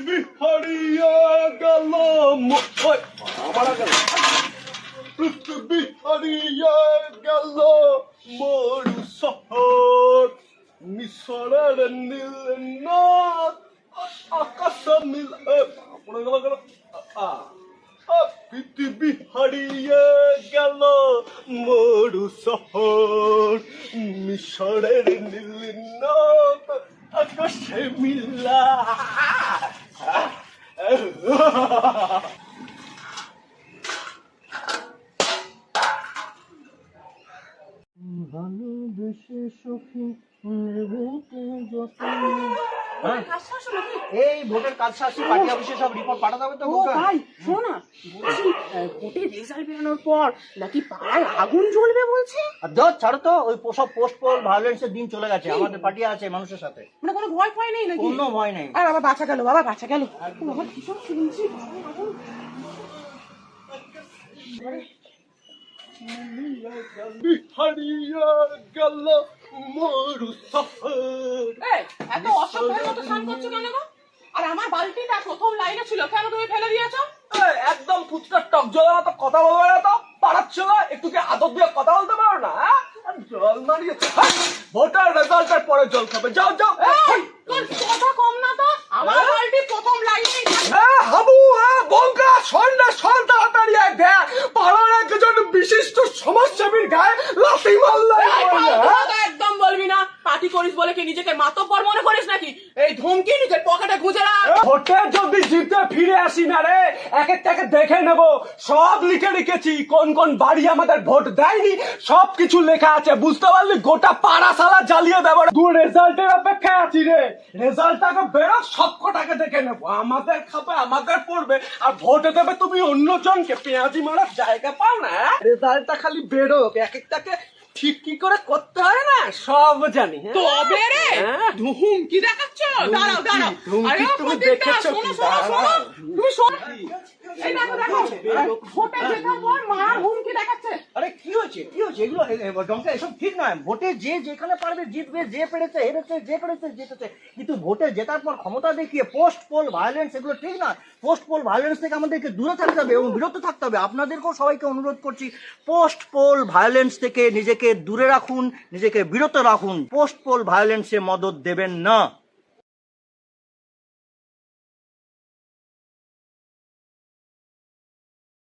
পৃথিবী হারিয়ে গেল পৃথিবী হারিয়ে গেল মরু শহর মিশরের নীল নদ আকাশ নীল পৃথিবী হারিয়ে গেল মরু শহর মিশরের নীল নদ আকাশে মিলা। ভালোবেসে সখী নেবেতে যতন? এই ভোটের কাজ সারছি পার্টি অফিসে সব রিপোর্ট পাঠাতে হবে তো ও ভাই শোনো বলছি ভোটের রেজাল্ট বেরোনোর পর নাকি পাড়ায় আগুন জ্বলবে বলছে? আর ধর ছাড়ো তো ওই সব পোস্ট পোল ভায়োলেন্সের দিন চলে গেছে আমাদের পার্টি আছে মানুষের সাথে। মানে কোনো ভয় ভয় নেই নাকি? কোনো ভয় নেই। আর বাবা বাঁচা গেল বাবা বাঁচা গেল। বাবা ভীষণ শুনছি? আগুন। গেল। মরু শহর। এই, এত অসভ্যের মতো স্নান করছ কেন গো? আর আমার বালতিটা প্রথম লাইনে ছিল কেন তুমি ফেলে দিয়েছ? একদম ফুচকার টক জলের মতো কথা বলবে না তো? পাড়ার ছিল একটু কি আদর দিয়ে কথা বলতে পারো না হ্যাঁ? জল মারিয়ে হাই, ভোটার রেজাল্টের পরে জল খাবে। যাও যাও। তোর কথা কম না তো? আমার বালতি প্রথম লাইনেই থাকে। হ্যাঁ হাবু হ্যাঁ বঙ্কা তাড়াতাড়ি এক দেখ। পাড়ার একজন বিশিষ্ট সমাজসেবীর গায়ে লাথি মারলে এই, ফালতু কথা একদম বলবি না পার্টি করিস বলে কি নিজেকে মাতব্বর মনে করিস নাকি? এই ধমকি নিজের পকেটে গুঁজে রাখ। ভোটে যদি জিতে ফিরে আসি না রে। এক একটাকে দেখে নেব। সব লিখে রেখেছি। কোন কোন বাড়ি আমাদের ভোট দেয়নি সব কিছু লেখা আছে। বুঝতে পারলি, গোটা পাড়া সালা জ্বালিয়ে দেবো দু রেজাল্টের অপেক্ষায় আছি রে। রেজাল্টটাকে বেরো সব কটাকে দেখে নেব। আমাদের খাবে, আমাদের পড়বে। আর ভোট দেবে তুমি অন্য জনকে পেঁয়াজি মারার জায়গা পাও না রেজাল্টটা খালি বেরো এক একটাকে ঠিক কি করে করতে হয় না? সব জানি হ্যাঁ? তবে রে ধুম কি দেখাচ্ছ? দাঁড়াও দাঁড়াও। আরে তুমি দেখেছ শোনো? শোনো শোনো। তুমি শোনো। এই দেখো দেখো ভোটে যেটা পর মা হুমকি দেখাচ্ছে। আরে কি হয়েছে কি এগুলো এসব ঠিক নয়। ভোটে যে যেখানে পারবে জিতবে, যে পেরেছে হেরেছে যে পেরেছে, জিতেছে। কিন্তু ভোটে জেতার পর ক্ষমতা দেখিয়ে পোস্ট পোল ভায়োলেন্স এগুলো ঠিক নয়। পোস্ট পোল ভায়োলেন্স থেকে আমাদেরকে দূরে থাকতে হবে এবং বিরত থাকতে হবে। আপনাদেরকেও সবাইকে অনুরোধ করছি পোস্ট পোল ভায়োলেন্স থেকে নিজেকে দূরে রাখুন, নিজেকে বিরত রাখুন। পোস্ট পোল ভায়োলেন্সে মদত দেবেন না।